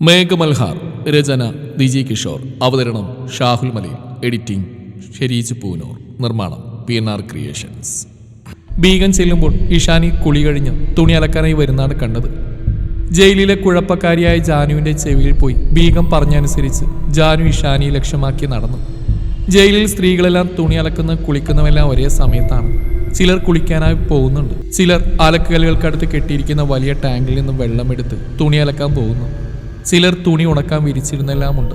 മേഘമൽഹാർ രചന ദിജി കിഷോർ അവതരണം ഷാഹുൽ മലയിൽ എഡിറ്റിംഗ് ഷെരീജ് പൂനൂർ നിർമ്മാണം പി എൻ ആർ ക്രിയേഷൻസ്. ബീഗൻ ചെല്ലുമ്പോൾ ഇഷാനി കുളി കഴിഞ്ഞ് തുണി അലക്കാനായി വരുന്നതാണ് കണ്ടത്. ജയിലിലെ കുഴപ്പക്കാരിയായ ജാനുവിന്റെ ചെവിയിൽ പോയി ബീഗം പറഞ്ഞനുസരിച്ച് ജാനു ഇഷാനിയെ ലക്ഷ്യമാക്കി നടന്നു. ജയിലിൽ സ്ത്രീകളെല്ലാം തുണി അലക്കുന്ന കുളിക്കുന്നവെല്ലാം ഒരേ സമയത്താണ്. ചിലർ കുളിക്കാനായി പോകുന്നുണ്ട്. ചിലർ അലക്കുകലുകൾക്കടുത്ത് കെട്ടിയിരിക്കുന്ന വലിയ ടാങ്കിൽ നിന്ന് വെള്ളമെടുത്ത് തുണി അലക്കാൻ പോകുന്നു. ചിലർ തുണി ഉണക്കാൻ വിരിച്ചിരുന്നെല്ലാമുണ്ട്.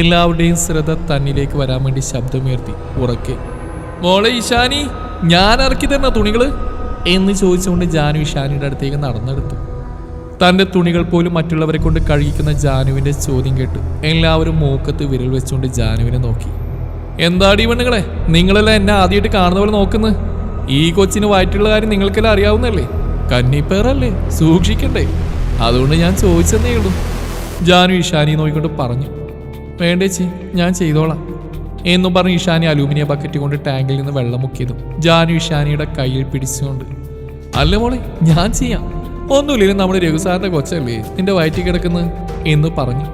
എല്ലാവരുടെയും ശ്രദ്ധ തന്നിലേക്ക് വരാൻ വേണ്ടി ശബ്ദമുയർത്തി ഉറക്കെ മോളെ ഇഷാനി ഞാൻ ഇറക്കി തരുന്ന തുണികൾ? എന്ന് ചോദിച്ചുകൊണ്ട് ജാനു ഇഷാനിയുടെ അടുത്തേക്ക് നടന്നെടുത്തു. തന്റെ തുണികൾ പോലും മറ്റുള്ളവരെ കൊണ്ട് കഴുകിക്കുന്ന ജാനുവിന്റെ ചോദ്യം കേട്ട് എല്ലാവരും മൂക്കത്ത് വിരൽ വെച്ചുകൊണ്ട് ജാനുവിനെ നോക്കി. എന്താടി പെണ്ണുങ്ങളെ നിങ്ങളെല്ലാം എന്നെ ആദ്യമായിട്ട് കാണുന്ന പോലെ നോക്കുന്നത് ഈ കൊച്ചിന് വയറ്റുള്ള കാര്യം നിങ്ങൾക്കെല്ലാം അറിയാവുന്നല്ലേ കന്നിപ്പേറല്ലേ? സൂക്ഷിക്കണ്ടേ? അതുകൊണ്ട് ഞാൻ ചോദിച്ചെന്നേ ഉള്ളൂ. ജാനു ഇഷാനി നോക്കിക്കൊണ്ട് പറഞ്ഞു വേണ്ടേച്ചി ഞാൻ ചെയ്തോളാം എന്നും പറഞ്ഞ് ഇഷാനി അലൂമിനിയ ബക്കറ്റ് കൊണ്ട് ടാങ്കിൽ നിന്ന് വെള്ളം മുക്കിയതും ജാനു ഇഷാനിയുടെ കയ്യിൽ പിടിച്ചുകൊണ്ട് അല്ല മോളെ ഞാൻ ചെയ്യാം ഒന്നുമില്ലെങ്കിലും നമ്മുടെ രഘുസാറിന്റെ കൊച്ചല്ലേ നിന്റെ വയറ്റി കിടക്കുന്ന എന്ന് പറഞ്ഞു.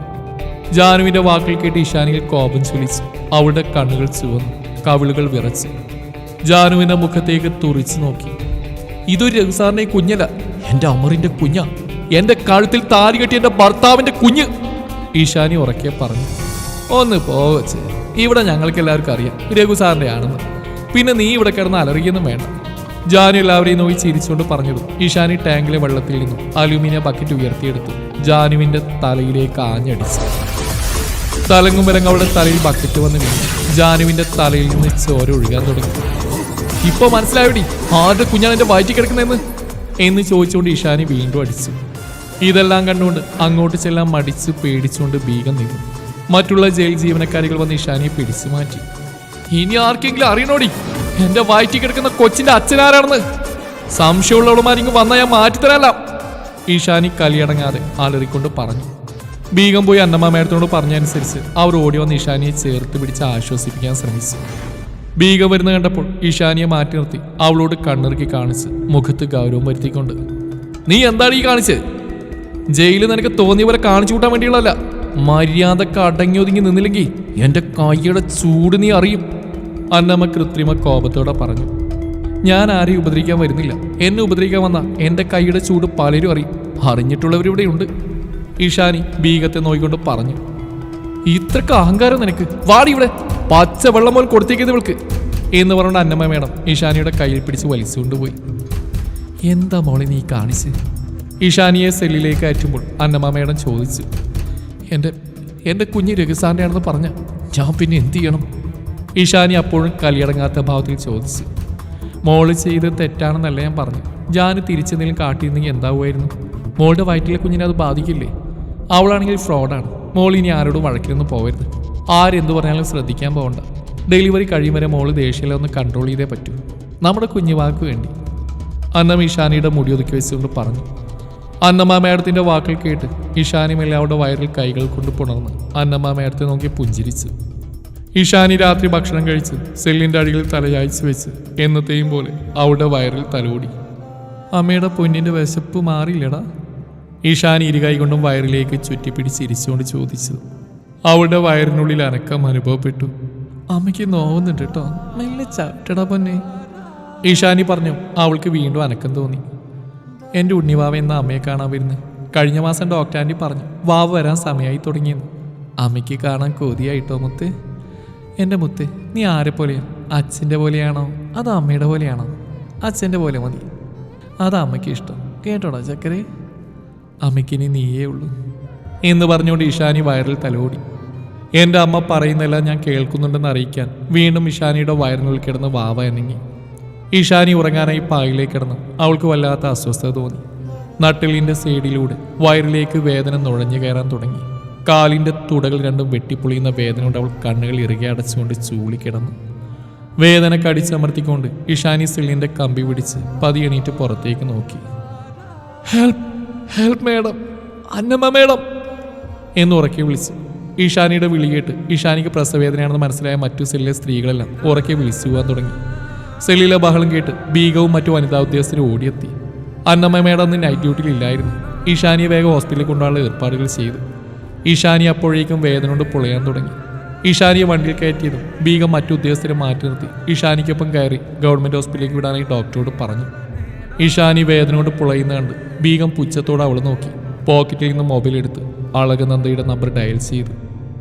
ജാനുവിന്റെ വാക്കുകൾ കേട്ട് ഇഷാനിയിൽ കോപം ചൊലിച്ചു അവളുടെ കണ്ണുകൾ ചുവന്നു കവിളുകൾ വിറച്ചു. ജാനുവിന്റെ മുഖത്തേക്ക് തുറിച്ചു നോക്കി ഇതൊരു രഘുസാറിന്റെ കുഞ്ഞല്ല എന്റെ അമറിന്റെ കുഞ്ഞ എന്റെ കഴുത്തിൽ താലി കെട്ടി എന്റെ ഭർത്താവിന്റെ കുഞ്ഞ്. ഈശാനി ഉറക്കെ പറഞ്ഞു ഒന്ന് പോവച്ച് ഇവിടെ ഞങ്ങൾക്ക് എല്ലാവർക്കും അറിയാം രഘു സാറിന്റെ ആണെന്ന്. പിന്നെ നീ ഇവിടെ കിടന്ന് അലറിയൊന്നും വേണ്ട. ജാനു എല്ലാവരെയും നോക്കി ചിരിച്ചുകൊണ്ട് പറഞ്ഞിടും ഈശാനി ടാങ്കിലെ വെള്ളത്തിൽ നിന്നും അലുമിനിയം ബക്കറ്റ് ഉയർത്തിയെടുത്തു. ജാനുവിന്റെ തലയിലേക്ക് ആഞ്ഞടിച്ചു. തലങ്ങും വിലങ്ങ് അവളുടെ തലയിൽ ബക്കറ്റ് വന്ന് വീണു. ജാനുവിന്റെ തലയിൽ നിന്ന് ചോര ഒഴുകാൻ തുടങ്ങി. ഇപ്പൊ മനസ്സിലായോടി ആരുടെ കുഞ്ഞാണ് എന്റെ വയറ്റി കിടക്കുന്നതെന്ന്? എന്ന് ചോദിച്ചുകൊണ്ട് ഈശാനി വീണ്ടും അടിച്ചു. ഇതെല്ലാം കണ്ടുകൊണ്ട് അങ്ങോട്ട് ചെല്ലാൻ മടിച്ച് പേടിച്ചുകൊണ്ട് ബീഗം നിന്നു. മറ്റുള്ള ജയിൽ ജീവനക്കാരികൾ വന്ന് ഇഷാനിയെ പിടിച്ചു മാറ്റി. ഇനി ആർക്കെങ്കിലും അറിയണോടി? എന്റെ വയറ്റി കിടക്കുന്ന കൊച്ചിന്റെ അച്ഛനാരാണെന്ന്. സംശയമുള്ളവളുമാരിങ്ങ് വന്നാൽ ഞാൻ മാറ്റിത്തരാല ഈശാനി കലിയടങ്ങാതെ ആലറിക്കൊണ്ട് പറഞ്ഞു. ബീഗം പോയി അന്നമ്മ മേഡത്തിനോട് പറഞ്ഞനുസരിച്ച് അവർ ഓടി വന്ന് ഇഷാനിയെ ചേർത്ത് പിടിച്ച് ആശ്വസിപ്പിക്കാൻ ശ്രമിച്ചു. ബീഗം വരുന്ന കണ്ടപ്പോൾ ഇഷാനിയെ മാറ്റി നിർത്തി. അവളോട് കണ്ണിറുക്കി കാണിച്ച് മുഖത്ത് ഗൗരവം വരുത്തിക്കൊണ്ട് നീ എന്താണ് ഈ കാണിച്ചത് ജയിലിൽ നിനക്ക് തോന്നിയ പോലെ കാണിച്ചു കൂട്ടാൻ വേണ്ടിയുള്ളതല്ല. മര്യാദയ്ക്ക് അടങ്ങി ഒതുങ്ങി നിന്നില്ലെങ്കിൽ എന്റെ കൈയുടെ ചൂട് നീ അറിയും. അന്നമ്മ കൃത്രിമ കോപത്തോടെ പറഞ്ഞു ഞാൻ ആരെയും ഉപദ്രവിക്കാൻ വരുന്നില്ല. എന്നെ ഉപദ്രവിക്കാൻ വന്ന എന്റെ കൈയുടെ ചൂട് പലരും അറിയും. അറിഞ്ഞിട്ടുള്ളവരിവിടെ ഉണ്ട്. ഇഷാനി ബീഗത്തെ നോയിക്കൊണ്ട് പറഞ്ഞു ഇത്രക്ക് അഹങ്കാരം നിനക്ക്. വാടി ഇവിടെ. പച്ച വെള്ളം പോലെ കൊടുത്തേക്കത് ഇവൾക്ക്. എന്ന് പറഞ്ഞുകൊണ്ട് അന്നമ്മ മേഡം ഇഷാനിയുടെ കയ്യിൽ പിടിച്ച് വലിച്ചുകൊണ്ടുപോയി എന്താ മോളെ നീ കാണിച്ച്? ഇഷാനിയെ സെല്ലിലേക്ക് അയറ്റുമ്പോൾ അന്നമ്മ ചോദിച്ചു എന്റെ എന്റെ കുഞ്ഞ് രഘുസാറിനെയാണെന്ന് പറഞ്ഞ ഞാൻ പിന്നെ എന്ത് ചെയ്യണം? ഈഷാനി അപ്പോഴും കലിയടങ്ങാത്ത ഭാവത്തിൽ ചോദിച്ചു മോൾ ചെയ്ത് തെറ്റാണെന്നല്ല ഞാൻ പറഞ്ഞു. ജാന് തിരിച്ചെന്തെങ്കിലും കാട്ടിയിരുന്നെങ്കിൽ എന്താവുമായിരുന്നു? മോളുടെ വയറ്റിലെ കുഞ്ഞിനെ അത് ബാധിക്കില്ലേ? അവളാണെങ്കിൽ ഫ്രോഡാണ്. മോൾ ഇനി ആരോടും വഴക്കിലൊന്നും പോകരുത്. ആരെന്ത് പറഞ്ഞാലും ശ്രദ്ധിക്കാൻ പോകണ്ട. ഡെലിവറി കഴിയും വരെ മോൾ ദേഷ്യയിലെ ഒന്ന് കൺട്രോൾ ചെയ്തേ പറ്റൂ. നമ്മുടെ കുഞ്ഞുവാക്ക് വേണ്ടി. അന്നം ഈഷാനിയുടെ മുടി ഒതുക്കി വെച്ചുകൊണ്ട് പറഞ്ഞു അന്നമ്മ മേടത്തിന്റെ വാക്കുകൾ കേട്ട് ഇഷാനി മെല്ലെ അവളുടെ വയറിൽ കൈകൾ കൊണ്ട് പുണർന്ന് അന്നമ്മ മേഡത്തെ നോക്കി പുഞ്ചിരിച്ചു. ഇഷാനി രാത്രി ഭക്ഷണം കഴിച്ച് സെല്ലിന്റെ അടിയിൽ തലയാഴ്ച വെച്ച് എന്നത്തെയും പോലെ അവളുടെ വയറിൽ തലോടി. അമ്മയുടെ പൊന്നിന്റെ വിശപ്പ് മാറിയില്ലടാ. ഇഷാനി ഇരുകൈ കൊണ്ടും വയറിലേക്ക് ചുറ്റിപ്പിടിച്ച് ഇരിച്ചുകൊണ്ട് ചോദിച്ചു. അവളുടെ വയറിനുള്ളിൽ അനക്കം അനുഭവപ്പെട്ടു. അമ്മയ്ക്ക് നോവുന്നുണ്ട് കേട്ടോ. മെല്ലെ ചവിട്ടടാ പൊന്നെ. ഇഷാനി പറഞ്ഞു അവൾക്ക് വീണ്ടും അനക്കം തോന്നി. എന്റെ ഉണ്ണിവാവ എന്ന അമ്മയെ കാണാൻ വരുന്നത് കഴിഞ്ഞ മാസം ഡോക്ടർ ആന്റി പറഞ്ഞു വാവ് വരാൻ സമയമായി തുടങ്ങിയെന്ന്. അമ്മയ്ക്ക് കാണാൻ കൊതിയായിട്ടോ മുത്ത്? എന്റെ മുത്ത് നീ ആരെ പോലെയാ? അച്ഛന്റെ പോലെയാണോ? അതോ അമ്മയുടെ പോലെയാണോ? അച്ഛന്റെ പോലെ മതി. അതാ അമ്മയ്ക്ക് ഇഷ്ടം. കേട്ടോടാ ചക്കരേ? അമ്മയ്ക്കിനി നീയേ ഉള്ളൂ. എന്ന് പറഞ്ഞുകൊണ്ട് ഇഷാനി വയറിൽ തലോടി. എന്റെ അമ്മ പറയുന്നെല്ലാം ഞാൻ കേൾക്കുന്നുണ്ടെന്ന് അറിയിക്കാൻ വീണ്ടും ഇഷാനിയുടെ വയറിനുള്ളിൽ കിടന്ന് വാവ എണ്ണങ്ങി ഇഷാനി ഉറങ്ങാനായി പായിലേക്ക് കിടന്നു. അവൾക്ക് വല്ലാത്ത അസ്വസ്ഥത തോന്നി. നട്ടിലിന്റെ സൈഡിലൂടെ വയറിലേക്ക് വേദന നുഴഞ്ഞു കയറാൻ തുടങ്ങി. കാലിന്റെ തുടകൾ രണ്ടും വെട്ടിപ്പൊളിയുന്ന വേദന കൊണ്ട് അവൾ കണ്ണുകൾ ഇറുകെ അടച്ചുകൊണ്ട് ചൂളിക്കിടന്നു വേദന കടിച്ചമർത്തിക്കൊണ്ട് ഇഷാനി സിലിന്റെ കമ്പി പിടിച്ച് പതിയെണീറ്റ് പുറത്തേക്ക് നോക്കി. Help help madam Annamma madam എന്ന് ഉറക്കെ വിളിച്ചു. ഇഷാനിയുടെ വിളി കേട്ട് ഈശാനിക്ക് പ്രസവേദനയാണെന്ന് മനസ്സിലായ മറ്റു സെല്ലിലെ സ്ത്രീകളെല്ലാം ഉറക്കെ വിളിച്ചു പോകാൻ തുടങ്ങി. സെല്ലിലെ ബഹളം കേട്ട് ബീഗവും മറ്റു വനിതാ ഉദ്യോഗസ്ഥരും ഓടിയെത്തി. അന്നമ്മയുടെ അന്ന് നൈറ്റ് ഡ്യൂട്ടിയിൽ ഇല്ലായിരുന്നു. ഈശാനിയെ വേഗം ഹോസ്പിറ്റലിൽ കൊണ്ടുള്ള ഏർപ്പാടുകൾ ചെയ്തു. ഈശാനി അപ്പോഴേക്കും വേദന കൊണ്ട് പൊളയാൻ തുടങ്ങി. ഈശാനിയെ വണ്ടിയിൽ കയറ്റിയതും ബീഗം മറ്റു ഉദ്യോഗസ്ഥരെ മാറ്റി നിർത്തി. ഈശാനിക്കൊപ്പം കയറി ഗവൺമെന്റ് ഹോസ്പിറ്റലിലേക്ക് വിടാനായി ഡോക്ടറോട് പറഞ്ഞു. ഈശാനി വേദന കൊണ്ട് പുളയുന്ന കണ്ട് ബീഗം പുച്ഛത്തോടെ അവൾ നോക്കി. പോക്കറ്റിൽ നിന്ന് മൊബൈൽ എടുത്ത് അളകനന്ദയുടെ നമ്പർ ഡയൽ ചെയ്തു.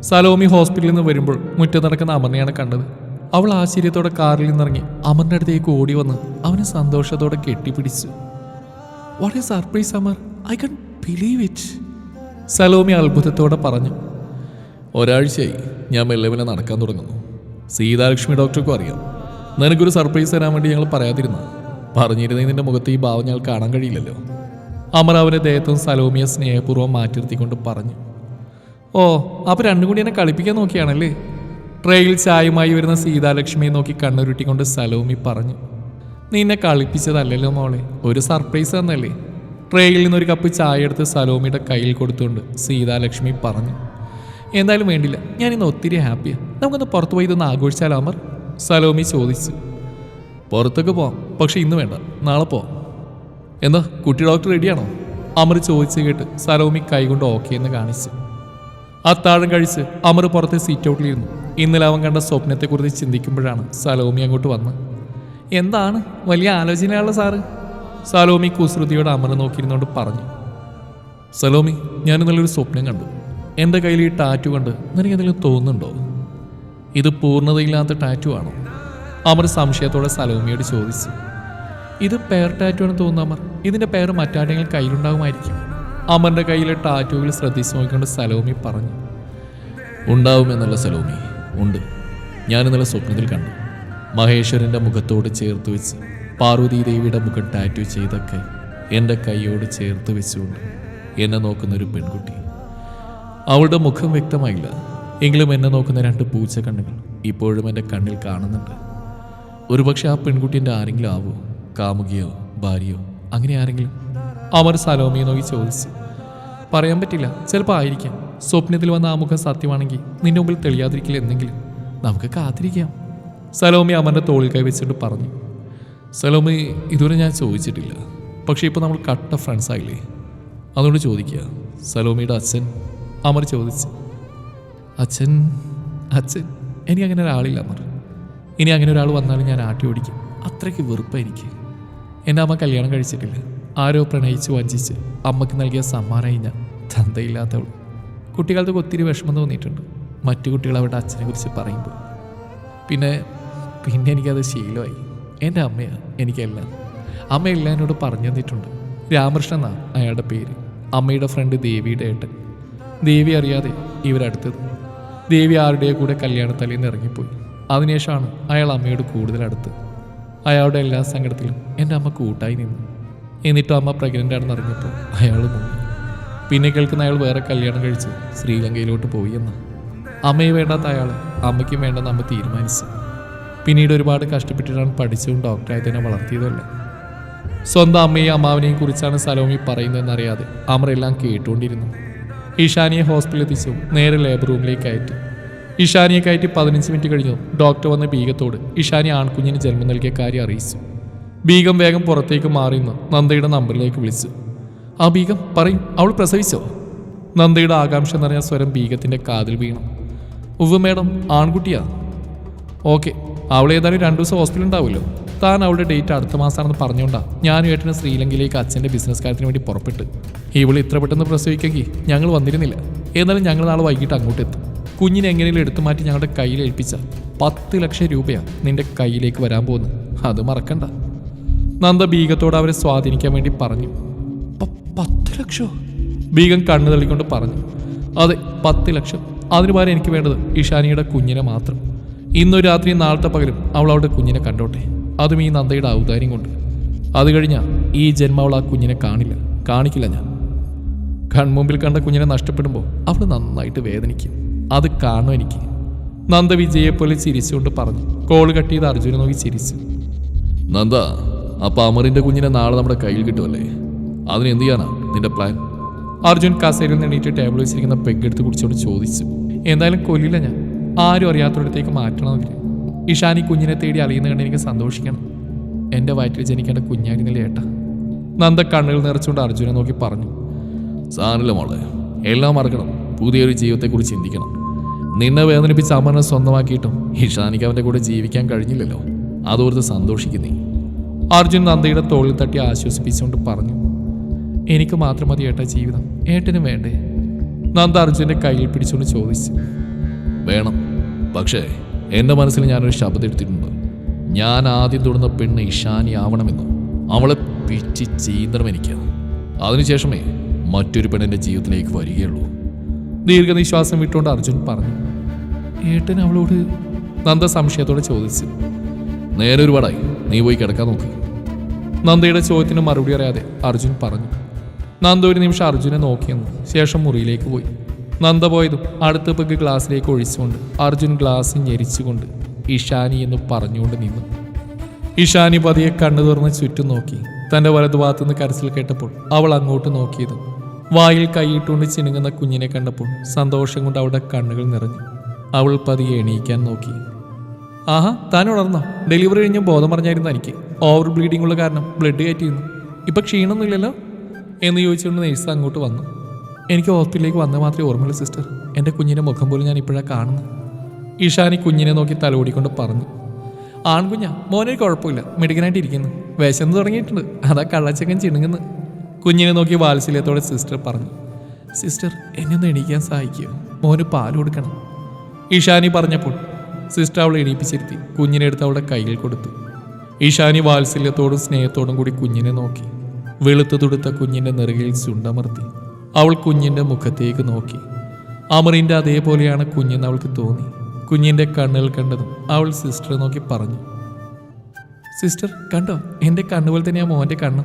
സലോമി ഹോസ്പിറ്റലിൽ നിന്ന് വരുമ്പോൾ മുറ്റം നടക്കുന്ന അമ്മയാണ് കണ്ടത്. അവൾ ആശ്ചര്യത്തോടെ കാറിൽ നിന്നിറങ്ങി. അമറിന്റെ അടുത്തേക്ക് ഓടി വന്ന് അവനെ സന്തോഷത്തോടെ കെട്ടിപ്പിടിച്ചു. What a surprise Amar. I can't believe it Salomi അത്ഭുതത്തോടെ പറഞ്ഞു. ഒരാഴ്ചയായി. ഞാൻ മെല്ലെ മെല്ലെ നടക്കാൻ തുടങ്ങുന്നു. സീതാലക്ഷ്മി ഡോക്ടർക്കും അറിയാം. നിനക്കൊരു സർപ്രൈസ് തരാൻ വേണ്ടി ഞങ്ങൾ പറയാതിരുന്നു. പറഞ്ഞിരുന്നെങ്കിൽ നിന്റെ മുഖത്ത് ഈ ഭാവം ഞങ്ങൾ കാണാൻ കഴിയില്ലല്ലോ. അമർ അവന്റെ ദേഹത്തും സലോമിയെ സ്നേഹപൂർവം മാറ്റിർത്തിക്കൊണ്ട് പറഞ്ഞു. ഓ അപ്പൊ രണ്ടും കൂടി എന്നെ കളിപ്പിക്കാൻ നോക്കിയാണല്ലേ? ട്രെയിൽ ചായുമായി വരുന്ന സീതാലക്ഷ്മിയെ നോക്കി കണ്ണുരുട്ടിക്കൊണ്ട് സലോമി പറഞ്ഞു നിന്നെ കളിപ്പിച്ചതല്ലല്ലോ മോളെ ഒരു സർപ്രൈസ് തന്നല്ലേ? ട്രെയിൽ നിന്നൊരു കപ്പ് ചായ എടുത്ത് സലോമിയുടെ കയ്യിൽ കൊടുത്തുകൊണ്ട് സീതാലക്ഷ്മി പറഞ്ഞു എന്തായാലും വേണ്ടില്ല ഞാൻ ഇന്ന് ഒത്തിരി ഹാപ്പിയാണ് നമുക്കൊന്ന് പുറത്തു പോയി ഇതൊന്ന് ആഘോഷിച്ചാലോ അമർ? സലോമി ചോദിച്ചു പുറത്തൊക്കെ പോവാം പക്ഷെ ഇന്ന് വേണ്ട നാളെ പോവാം. എന്നാ കുട്ടി ഡോക്ടർ റെഡിയാണോ? അമർ ചോദിച്ചു കേട്ട് സലോമി കൈകൊണ്ട് ഓക്കെ എന്ന് കാണിച്ചു അത്താഴം കഴിച്ച് അമർ പുറത്തെ സീറ്റ് ഔട്ടിലിരുന്നു. ഇന്നലെ അവൻ കണ്ട സ്വപ്നത്തെക്കുറിച്ച് ചിന്തിക്കുമ്പോഴാണ് സലോമി അങ്ങോട്ട് വന്ന് എന്താണ്? വലിയ ആലോചനയുള്ള സാറ്. സലോമി കുസൃതിയോട് അമല നോക്കിയിരുന്നോണ്ട് പറഞ്ഞു. സലോമി ഞാൻ ഇന്നലൊരു സ്വപ്നം കണ്ടു. എന്റെ കയ്യിൽ ഈ ടാറ്റു കണ്ട് നിനക്ക് എന്തെങ്കിലും തോന്നുന്നുണ്ടോ? ഇത് പൂർണതയില്ലാത്ത ടാറ്റു ആണോ? അമർ സംശയത്തോടെ സലോമിയോട് ചോദിച്ചു. ഇത് പേർ ടാറ്റു ആണ് തോന്നുന്നു അമർ. ഇതിന്റെ പേര് മറ്റാരെങ്കിലും കയ്യിലുണ്ടാകുമായിരിക്കും. അമറിന്റെ കയ്യിലെ ടാറ്റുകൾ ശ്രദ്ധിച്ചു നോക്കിക്കൊണ്ട് സലോമി പറഞ്ഞു. ഉണ്ടാവുമെന്നുള്ള സലോമി. ഉണ്ട്. ഞാൻ ഇന്നലെ സ്വപ്നത്തിൽ കണ്ടു. മഹേശ്വരന്റെ മുഖത്തോട് ചേർത്ത് വെച്ച് പാർവതി ദേവിയുടെ മുഖം ടാറ്റു ചെയ്തൊക്കെ എന്റെ കൈയോട് ചേർത്ത് വെച്ചുകൊണ്ട് എന്നെ നോക്കുന്ന ഒരു പെൺകുട്ടി. അവളുടെ മുഖം വ്യക്തമായില്ല. എങ്കിലും എന്നെ നോക്കുന്ന രണ്ട് പൂച്ച കണ്ണുകൾ ഇപ്പോഴും എന്റെ കണ്ണിൽ കാണുന്നുണ്ട്. ഒരുപക്ഷെ ആ പെൺകുട്ടിന്റെ ആരെങ്കിലും ആവോ? കാമുകിയോ ഭാര്യയോ അങ്ങനെ ആരെങ്കിലും? അവർ സലോമിയെ നോക്കി ചോദിച്ചു പറയാൻ പറ്റില്ല ചിലപ്പോൾ ആയിരിക്കാം. സ്വപ്നത്തിൽ വന്ന ആ മുഖം സത്യമാണെങ്കിൽ നിന്റെ മുമ്പിൽ തെളിയാതിരിക്കില്ല എന്തെങ്കിലും നമുക്ക് കാത്തിരിക്കാം. സലോമി അമറിന്റെ തോളിൽ കൈവച്ചുകൊണ്ട് പറഞ്ഞു സലോമി ഇതുവരെ ഞാൻ ചോദിച്ചിട്ടില്ല. പക്ഷേ ഇപ്പോൾ നമ്മൾ കട്ട ഫ്രണ്ട്സ് ആയില്ലേ? അതുകൊണ്ട് ചോദിക്കുക. സലോമിയുടെ അച്ഛൻ അമർ ചോദിച്ചു അച്ഛൻ അച്ഛൻ എനിക്ക് അങ്ങനെ ഒരാളില്ല അമർ. ഇനി അങ്ങനെ ഒരാൾ വന്നാലും ഞാൻ ആട്ടി ഓടിക്കും. അത്രയ്ക്ക് വെറുപ്പാണ് എനിക്ക്. എന്റെ അമ്മ കല്യാണം കഴിച്ചിട്ടില്ല. ആരോ പ്രണയിച്ച് വഞ്ചിച്ച് അമ്മയ്ക്ക് നൽകിയ സമ്മാനമായി ഞാൻ തന്തയില്ലാത്തവൾ. കുട്ടികൾക്ക് ഒത്തിരി വിഷമം തോന്നിയിട്ടുണ്ട്. മറ്റു കുട്ടികൾ അവരുടെ അച്ഛനെ കുറിച്ച് പറയുമ്പോൾ. പിന്നെ പിന്നെ എനിക്കത് ശീലമായി. എന്റെ അമ്മയാണ് എനിക്കെല്ലാം അമ്മ എല്ലാം എന്നോട് പറഞ്ഞു തന്നിട്ടുണ്ട്. രാമകൃഷ്ണൻ എന്നാണ് അയാളുടെ പേര്. അമ്മയുടെ ഫ്രണ്ട് ദേവിയുടെ ഏട്ടൻ. ദേവി അറിയാതെ ഇവരടുത്തത് ദേവി ആരുടെ കൂടെ കല്യാണത്തലേന്ന് ഇറങ്ങിപ്പോയി. അതിനുശേഷമാണ് അയാൾ അമ്മയോട് കൂടുതൽ അടുത്ത് അയാളുടെ എല്ലാ സങ്കടത്തിലും എന്റെ അമ്മ കൂട്ടായി നിന്നു. എന്നിട്ടും അമ്മ പ്രഗ്നന്റ് ആണെന്ന് അറിഞ്ഞപ്പോൾ അയാൾ മുങ്ങി. പിന്നെ കേൾക്കുന്ന അയാൾ വേറെ കല്യാണം കഴിച്ച് ശ്രീലങ്കയിലോട്ട് പോയി എന്ന്. അമ്മയെ വേണ്ടാത്ത അയാൾ അമ്മയ്ക്കും വേണ്ടെന്ന് അമ്മ തീരുമാനിച്ചു. പിന്നീട് ഒരുപാട് കഷ്ടപ്പെട്ടിട്ടാണ് പഠിച്ചതും ഡോക്ടറായി തന്നെ വളർത്തിയതല്ല സ്വന്തം അമ്മയെയും അമ്മാവിനെയും കുറിച്ചാണ് സലോമി പറയുന്നതെന്നറിയാതെ അമറെല്ലാം കേട്ടുകൊണ്ടിരുന്നു. ഇഷാനിയെ ഹോസ്പിറ്റലിൽ എത്തിച്ചു നേരെ ലേബർ റൂമിലേക്ക് കയറ്റി. ഇഷാനിയെ കയറ്റി പതിനഞ്ച് മിനിറ്റ് കഴിഞ്ഞു. ഡോക്ടർ വന്ന ബീഗത്തോട് ഇഷാനി ആൺകുഞ്ഞിന് ജന്മം നൽകിയ കാര്യം അറിയിച്ചു. ബീഗം വേഗം പുറത്തേക്ക് മാറിയെന്ന് നന്ദയുടെ നമ്പറിലേക്ക് വിളിച്ചു. ആ ബീഗം പറയും അവൾ പ്രസവിച്ചോ? നന്ദയുടെ ആകാംക്ഷ നിറഞ്ഞ സ്വരം ബീഗത്തിന്റെ കാതിൽ വീണു. ഉവ്വ് മേഡം ആൺകുട്ടിയാ. ഓക്കെ അവൾ ഏതായാലും രണ്ടു ദിവസം ഹോസ്പിറ്റലിൽ ഉണ്ടാവുമല്ലോ. താൻ അവളുടെ ഡേറ്റ് അടുത്ത മാസമാണെന്ന് പറഞ്ഞുകൊണ്ടാ ഞാനും ഏട്ടന് ശ്രീലങ്കയിലേക്ക് അച്ഛന്റെ ബിസിനസ് കാര്യത്തിന് വേണ്ടി പുറപ്പെട്ട്. ഇവൾ ഇത്ര പെട്ടെന്ന് പ്രസവിക്കെങ്കിൽ ഞങ്ങൾ വന്നിരുന്നില്ല. എന്നാലും ഞങ്ങൾ നാളെ വൈകിട്ട് അങ്ങോട്ട് എത്തും. കുഞ്ഞിനെ എങ്ങനെയെങ്കിലും എടുത്തു മാറ്റി ഞങ്ങളുടെ കയ്യിൽ ഏൽപ്പിച്ച. പത്ത് ലക്ഷം രൂപയാണ് നിന്റെ കയ്യിലേക്ക് വരാൻ പോകുന്നത്. അത് മറക്കണ്ട. നന്ദ ബീഗത്തോട് അവരെ സ്വാധീനിക്കാൻ വേണ്ടി പറഞ്ഞു. "പ- പത്ത് ലക്ഷോ? ബീഗം കണ്ണു തള്ളിക്കൊണ്ട് പറഞ്ഞു. അതെ പത്ത് ലക്ഷം. അതിനു പകരം എനിക്ക് വേണ്ടത് ഇഷാനിയുടെ കുഞ്ഞിനെ മാത്രം. ഇന്നൊരു രാത്രി നാളത്തെ പകലും അവൾ അവളുടെ കുഞ്ഞിനെ കണ്ടോട്ടെ. അതും ഈ നന്ദയുടെ ഔദാര്യം കൊണ്ട്. അത് കഴിഞ്ഞാൽ ഈ ജന്മം അവൾ ആ കുഞ്ഞിനെ കാണില്ല. കാണിക്കില്ല ഞാൻ. കൺമുമ്പിൽ കണ്ട കുഞ്ഞിനെ നഷ്ടപ്പെടുമ്പോൾ അവൾ നന്നായിട്ട് വേദനിക്കും. അത് കാണും എനിക്ക്. നന്ദ വിജയെപ്പോലെ ചിരിച്ചുകൊണ്ട് പറഞ്ഞു. കോൾ കട്ട് ചെയ്ത് അർജുനെ നോക്കി ചിരിച്ചു. നന്ദ അപ്പൊ അമറിന്റെ കുഞ്ഞിനെ നാളെ നമ്മുടെ കയ്യിൽ കിട്ടുമല്ലേ? അതിന് എന്ത് ചെയ്യാനാ? നിന്റെ പ്ലാൻ അർജുൻ കസേരയിൽ എണീറ്റ് ടേബിൾ വെച്ചിരിക്കുന്ന പെഗ് എടുത്ത് കുടിച്ചോണ്ട് ചോദിച്ചു. എന്തായാലും കൊല്ലില്ല ഞാൻ. ആരും അറിയാത്തടത്തേക്ക് മാറ്റണം അവർ. ഇഷാനി കുഞ്ഞിനെ തേടി അറിയുന്ന കണ്ട് എനിക്ക് സന്തോഷിക്കണം. എന്റെ വയറ്റിൽ ജനിക്കേണ്ട കുഞ്ഞായിരുന്നില്ല ഏട്ടാ. നന്ദ കണ്ണുകൾ നിറച്ചുകൊണ്ട് അർജുനെ നോക്കി പറഞ്ഞു. സാറില്ല മോളെ. എല്ലാം മറക്കണം. പുതിയൊരു ജീവിതത്തെക്കുറിച്ച് ചിന്തിക്കണം. നിന്നെ വേദനിപ്പിച്ച അമരനെ സ്വന്തമാക്കിയിട്ടും ഇഷാനിക്ക് അവന്റെ കൂടെ ജീവിക്കാൻ കഴിഞ്ഞില്ലല്ലോ. അതോർത്ത് സന്തോഷിക്കുന്നേ. അർജുൻ നന്ദയുടെ തോളിൽ തട്ടി ആശ്വസിപ്പിച്ചുകൊണ്ട് പറഞ്ഞു. എനിക്ക് മാത്രം മതി ഏട്ടാ ജീവിതം. ഏട്ടനും വേണ്ടേ? നന്ദ അർജുന്റെ കയ്യിൽ പിടിച്ചുകൊണ്ട് ചോദിച്ചു. വേണം. പക്ഷേ എന്റെ മനസ്സിൽ ഞാനൊരു ശബ്ദം എടുത്തിട്ടുണ്ട്. ഞാൻ ആദ്യം തൊടുന്ന പെണ്ണ് ഇഷാനി ആവണമെന്നോ അവളെ പിച്ചി ചീന്തണം എനിക്ക് അതിനുശേഷമേ മറ്റൊരു പെണ്ണിന്റെ ജീവിതത്തിലേക്ക് വരികയുള്ളൂ. ദീർഘനിശ്വാസം വിട്ടുകൊണ്ട് അർജുൻ പറഞ്ഞു. ഏട്ടൻ അവളോട് നന്ദ സംശയത്തോടെ ചോദിച്ചു. നേരെ ഒരുപാടായി. നീ പോയി കിടക്കാൻ നോക്ക്. നന്ദയുടെ ചോദ്യത്തിന് മറുപടി അറിയാതെ അർജുൻ പറഞ്ഞു. നന്ദ ഒരു നിമിഷം അർജുനെ നോക്കിയെന്നു ശേഷം മുറിയിലേക്ക് പോയി. നന്ദ പോയതും അടുത്ത പെഗ് ഗ്ലാസ്സിലേക്ക് ഒഴിച്ചുകൊണ്ട് അർജുൻ ഗ്ലാസ് ഞെരിച്ചുകൊണ്ട് ഇഷാനി എന്ന് പറഞ്ഞുകൊണ്ട് നിന്നു. ഇഷാനി പതിയെ കണ്ണു തുറന്ന് ചുറ്റും നോക്കി. തന്റെ വലതുഭാഗത്തു നിന്ന് കരച്ചിൽ കേട്ടപ്പോൾ അവൾ അങ്ങോട്ട് നോക്കിയത് വായിൽ കൈയിട്ടുകൊണ്ട് ചിനുങ്ങുന്ന കുഞ്ഞിനെ കണ്ടപ്പോൾ സന്തോഷം കൊണ്ട് അവളുടെ കണ്ണുകൾ നിറഞ്ഞു. അവൾ പതിയെ എണീക്കാൻ നോക്കി. ആഹാ താൻ ഉണർന്നോ? ഡെലിവറി കഴിഞ്ഞ ബോധം പറഞ്ഞായിരുന്നു എനിക്ക്. ഓവർ ബ്ലീഡിംഗ് ഉള്ള കാരണം ബ്ലഡ് കയറ്റിയിരുന്നു ഇപ്പം ക്ഷീണമൊന്നുമില്ലല്ലോ? എന്ന് ചോദിച്ചുകൊണ്ട് നേഴ്സ് അങ്ങോട്ട് വന്നു. എനിക്ക് ഹോസ്പിറ്റലിലേക്ക് വന്നാൽ മാത്രമേ ഓർമ്മയുള്ളൂ സിസ്റ്റർ. എന്റെ കുഞ്ഞിന്റെ മുഖം പോലും ഞാൻ ഇപ്പോഴാണ് കാണുന്നത്. ഇഷാനി കുഞ്ഞിനെ നോക്കി തലോടിക്കൊണ്ട് പറഞ്ഞു. ആൺകുഞ്ഞാ മോനെ കുഴപ്പമില്ല. മെഡിക്കനായിട്ട് ഇരിക്കുന്നു. വിശന്ന് തുടങ്ങിയിട്ടുണ്ട്. അതാ കള്ളച്ചക്കൻ ചിണുങ്ങുന്നു കുഞ്ഞിനെ നോക്കി വാത്സല്യത്തോടെ സിസ്റ്റർ പറഞ്ഞു. സിസ്റ്റർ എന്നെ ഒന്ന് എണീക്കാൻ സഹായിക്കുമോ മോന് പാൽ കൊടുക്കണം. ഇഷാനി പറഞ്ഞപ്പോൾ സിസ്റ്റർ അവളെ എണീപ്പിച്ചിരുത്തി. കുഞ്ഞിനെ എടുത്ത് അവളുടെ കയ്യിൽ കൊടുത്തു. ഇഷാനി വാത്സല്യത്തോടും സ്നേഹത്തോടും കൂടി കുഞ്ഞിനെ നോക്കി. വെളുത്തു തുടുത്ത കുഞ്ഞിന്റെ നെറുകയിൽ ചുണ്ടമർത്തി. അവൾ കുഞ്ഞിന്റെ മുഖത്തേക്ക് നോക്കി. അമറിന്റെ അതേപോലെയാണ് കുഞ്ഞെന്ന് അവൾക്ക് തോന്നി. കുഞ്ഞിന്റെ കണ്ണുകൾ കണ്ടതും അവൾ സിസ്റ്ററെ നോക്കി പറഞ്ഞു. സിസ്റ്റർ കണ്ടോ? എന്റെ കണ്ണുപോലെ തന്നെയാണ് മോന്റെ കണ്ണ്.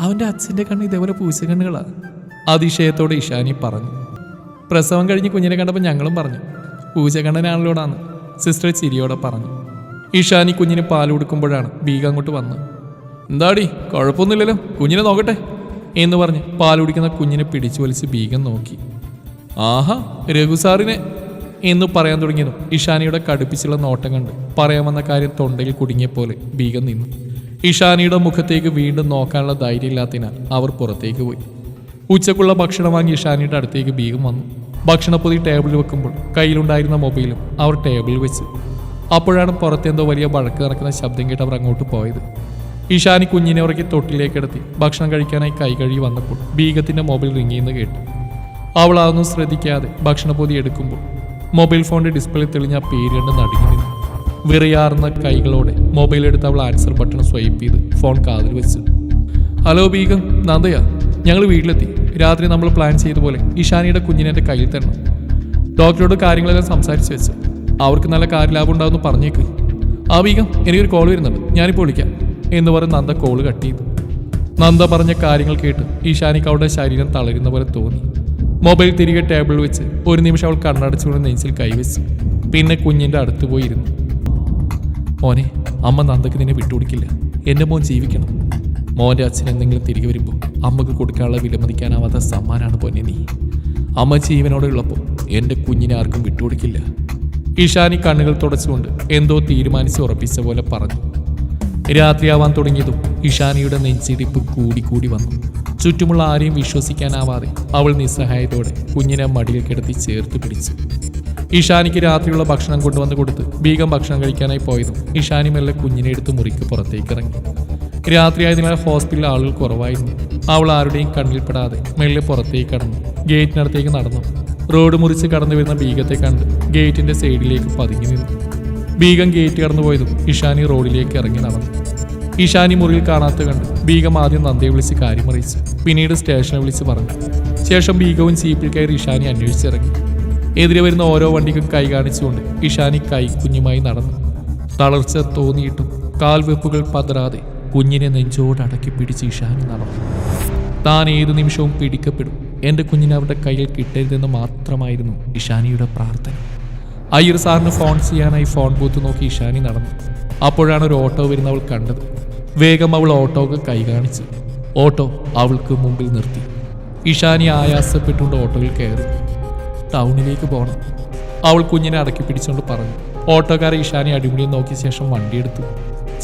അവന്റെ അച്ഛന്റെ കണ്ണ് ഇതേപോലെ പൂച്ചക്കണ്ണുകളാ അതിശയത്തോടെ ഇഷാനി പറഞ്ഞു. പ്രസവം കഴിഞ്ഞ് കുഞ്ഞിനെ കണ്ടപ്പോൾ ഞങ്ങളും പറഞ്ഞു. പൂച്ചക്കണ്ണനാണല്ലോടാന്ന് സിസ്റ്റർ ചിരിയോടെ പറഞ്ഞു. ഇഷാനി കുഞ്ഞിന് പാൽ കൊടുക്കുമ്പോഴാണ് ബീഗ അങ്ങോട്ട് വന്നത്. എന്താടി കുഴപ്പമൊന്നുമില്ലല്ലോ. കുഞ്ഞിനെ നോക്കട്ടെ. എന്ന് പറഞ്ഞ് പാൽ കുടിക്കുന്ന കുഞ്ഞിനെ പിടിച്ചു വലിച്ച് ബീഗം നോക്കി. ആഹാ രഘു സാറിനെ. എന്ന് പറയാൻ തുടങ്ങിയതും ഇഷാനിയുടെ കടുപ്പിച്ചുള്ള നോട്ടം കണ്ട് പറയാൻ വന്ന കാര്യം തൊണ്ടയിൽ കുടുങ്ങിയ പോലെ ബീഗം നിന്നു. ഇഷാനിയുടെ മുഖത്തേക്ക് വീണ്ടും നോക്കാനുള്ള ധൈര്യമില്ലാത്തതിനാൽ അവർ പുറത്തേക്ക് പോയി. ഉച്ചക്കുള്ള ഭക്ഷണം വാങ്ങി ഇഷാനിയുടെ അടുത്തേക്ക് ബീഗം വന്നു. ഭക്ഷണപ്പൊതി ടേബിളിൽ വെക്കുമ്പോൾ കയ്യിലുണ്ടായിരുന്ന മൊബൈലും അവർ ടേബിളിൽ വെച്ചു. അപ്പോഴാണ് പുറത്തെന്തോ വലിയ വഴക്ക് നടക്കുന്ന ശബ്ദം കേട്ട് അവർ അങ്ങോട്ട് പോയത്. ഇഷാനി കുഞ്ഞിനെ ഉറക്കി തൊട്ടിലേക്ക് എടുത്തി. ഭക്ഷണം കഴിക്കാനായി കൈ കഴുകി വന്നപ്പോൾ ബീഗത്തിന്റെ മൊബൈൽ റിങ്ങിയെന്ന് കേട്ടു. അവൾ അതൊന്നും ശ്രദ്ധിക്കാതെ ഭക്ഷണപ്പൊതി എടുക്കുമ്പോൾ മൊബൈൽ ഫോണിന്റെ ഡിസ്പ്ലേ തെളിഞ്ഞ പേര് കണ്ട് നടുങ്ങി നിന്നു. വിറയാർന്ന കൈകളോടെ മൊബൈൽ എടുത്ത് അവൾ ആൻസർ ബട്ടൺ സ്വൈപ്പ് ചെയ്ത് ഫോൺ കാതിൽ വെച്ചു. ഹലോ ബീഗം. നന്ദയാ. ഞങ്ങൾ വീട്ടിലെത്തി. രാത്രി നമ്മൾ പ്ലാൻ ചെയ്ത പോലെ ഇഷാനിയുടെ കുഞ്ഞിനെ എന്റെ കയ്യിൽ തരണം. ഡോക്ടറോട് കാര്യങ്ങളെല്ലാം സംസാരിച്ച് വെച്ചു. അവർക്ക് നല്ല കാര്യലാഭം ഉണ്ടാവുമെന്ന് പറഞ്ഞേക്ക്. ആ ബീഗം. എനിക്കൊരു കോൾ വരുന്നുണ്ട്. ഞാനിപ്പോൾ വിളിക്കാം. എന്ന് പറഞ്ഞ് നന്ദ കോൾ കട്ട് ചെയ്തു. നന്ദ പറഞ്ഞ കാര്യങ്ങൾ കേട്ട് ഈശാനിക്ക് അവളുടെ ശരീരം തളരുന്ന പോലെ തോന്നി. മൊബൈൽ തിരികെ ടേബിളിൽ വെച്ച് ഒരു നിമിഷം അവൾ കണ്ണടച്ചുകൊണ്ട് നെഞ്ചിൽ കൈവച്ചു പിന്നെ കുഞ്ഞിന്റെ അടുത്ത് പോയി ഇരുന്നു. മോനെ അമ്മ നന്ദക്ക് നിന്നെ വിട്ടുകൊടുക്കില്ല. എന്റെ മോൻ ജീവിക്കണം. മോന്റെ അച്ഛൻ എന്തെങ്കിലും തിരികെ വരുമ്പോൾ അമ്മയ്ക്ക് കൊടുക്കാനുള്ള വിലമതിക്കാനാവാത്ത സമ്മാനാണ് പൊന്നെ നീ. അമ്മ ജീവനോടെ ഉള്ളപ്പോൾ എന്റെ കുഞ്ഞിനെ ആർക്കും വിട്ടുകൊടുക്കില്ല. ഇഷാനി കണ്ണുകൾ തുടച്ചുകൊണ്ട് എന്തോ തീരുമാനിച്ച് ഉറപ്പിച്ച പോലെ പറഞ്ഞു. രാത്രിയാവാൻ തുടങ്ങിയതും ഇഷാനിയുടെ നെഞ്ചിടിപ്പ് കൂടി കൂടി വന്നു. ചുറ്റുമുള്ള ആരെയും വിശ്വസിക്കാനാവാതെ അവൾ നിസ്സഹായതോടെ കുഞ്ഞിനെ മടിയിൽ കിടത്തി ചേർത്ത് പിടിച്ചു. ഇഷാനിക്ക് രാത്രിയുള്ള ഭക്ഷണം കൊണ്ടുവന്ന് കൊടുത്ത് ബീഗം ഭക്ഷണം കഴിക്കാനായി പോയതും ഇഷാനി മെല്ലെ കുഞ്ഞിനെ എടുത്ത് മുറിക്ക് പുറത്തേക്ക് ഇറങ്ങി. രാത്രിയായതിനാൽ ഹോസ്പിറ്റലിൽ ആളുകൾ കുറവായിരുന്നു. അവൾ ആരുടെയും കണ്ണിൽപ്പെടാതെ മെല്ലെ പുറത്തേക്ക് കടന്നു. ഗേറ്റിനടുത്തേക്ക് നടന്നു. റോഡ് മുറിച്ച് കടന്നു വരുന്ന ബീഗത്തെ കണ്ട് ഗേറ്റിന്റെ സൈഡിലേക്ക് പതുങ്ങി നിന്നു. ബീഗം ഗേറ്റ് കടന്നു പോയതും ഇഷാനി റോഡിലേക്ക് ഇറങ്ങി നടന്നു. ഇഷാനി മുറിയിൽ കാണാത്ത കണ്ട് ബീഗം ആദ്യം നന്ദിയെ വിളിച്ച് കാര്യം അറിയിച്ചു. പിന്നീട് സ്റ്റേഷനെ വിളിച്ച് പറഞ്ഞു. ശേഷം ബീഗവും സീപ്പിൽ കയറി ഇഷാനി അന്വേഷിച്ചിറങ്ങി. എതിരെ വരുന്ന ഓരോ വണ്ടിക്കും കൈ കാണിച്ചുകൊണ്ട് ഇഷാനി കൈ കുഞ്ഞുമായി നടന്നു. തളർച്ച തോന്നിയിട്ടും കാൽവെപ്പുകൾ പതറാതെ കുഞ്ഞിനെ നെഞ്ചോട് അടക്കി പിടിച്ച് ഇഷാനി നടന്നു. താൻ ഏതു നിമിഷവും പിടിക്കപ്പെടും. എന്റെ കുഞ്ഞിനെ അവരുടെ കയ്യിൽ കിട്ടരുതെന്ന് മാത്രമായിരുന്നു ഇഷാനിയുടെ പ്രാർത്ഥന. അയ്യർ സാറിന് ഫോൺ ചെയ്യാനായി ഫോൺ ബൂത്ത് നോക്കി ഇഷാനി നടന്നു. അപ്പോഴാണ് ഒരു ഓട്ടോ വരുന്ന അവൾ കണ്ടത്. വേഗം അവൾ ഓട്ടോക്ക് കൈ കാണിച്ചു. ഓട്ടോ അവൾക്ക് മുമ്പിൽ നിർത്തി. ഇഷാനി ആയാസപ്പെട്ടുകൊണ്ട് ഓട്ടോയിൽ കയറി. ടൗണിലേക്ക് പോകണം അവൾ കുഞ്ഞിനെ അടക്കി പിടിച്ചുകൊണ്ട് പറഞ്ഞു. ഓട്ടോക്കാരെ ഇഷാനി അടിമുടിയും നോക്കിയ ശേഷം വണ്ടിയെടുത്തു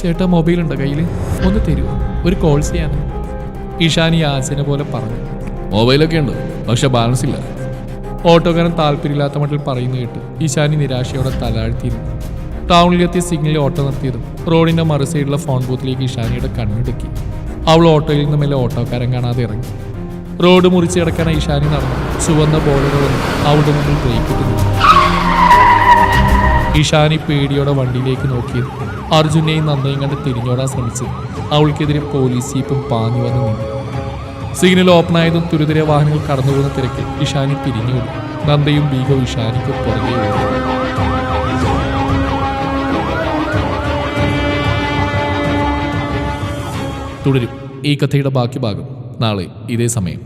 ചേട്ടാ മൊബൈൽ ഉണ്ടോ കയ്യിൽ ഒന്ന് തരുമോ ഒരു കോൾ ചെയ്യാനാണ് ഇഷാനി ആസിനെ പോലെ പറഞ്ഞു. മൊബൈലൊക്കെ ഉണ്ട് പക്ഷെ ബാലൻസ് ഇല്ല. ഓട്ടോക്കാരൻ താല്പര്യമില്ലാത്ത മട്ടിൽ പറയുന്നു കേട്ട് ഈശാനി നിരാശയോടെ തലാഴ്ത്തിയിരുന്നു. ടൗണിലെത്തിയ സിഗ്നലിൽ ഓട്ടോ നിർത്തിയതും റോഡിന്റെ മറു സൈഡിലുള്ള ഫോൺ ബൂത്തിലേക്ക് ഇഷാനിയുടെ കണ്ണിടുക്കി. അവൾ ഓട്ടോയിൽ നിന്ന് മേലെ ഓട്ടോക്കാരൻ കാണാതെ ഇറങ്ങി. റോഡ് മുറിച്ച് കിടക്കാൻ ഈശാനി നടന്നു. ചുവന്ന ബോർഡുകൾ വന്ന് അവളുടെ മുന്നിൽ ബ്രേക്ക് ഇട്ടു നിന്നു. ഇഷാനി പേടിയോടെ വണ്ടിയിലേക്ക് നോക്കിയത് അർജുനെയും നന്ദയും കണ്ട് തിരിഞ്ഞോടാൻ ശ്രമിച്ചു അവൾക്കെതിരെ പോലീസ് ജീപ്പും പാഞ്ഞു വന്ന് നിന്നു. സിഗ്നൽ ഓപ്പൺ ആയതും തുരിതരെ വാഹനങ്ങൾ കടന്നുപോകുന്ന തിരക്കിൽ ഇഷാനി പിരിഞ്ഞു നന്ദയും ബീഗവും ഇഷാനിക്ക് പുറകെ തുടരും. ഈ കഥയുടെ ബാക്കി ഭാഗം നാളെ ഇതേ സമയം.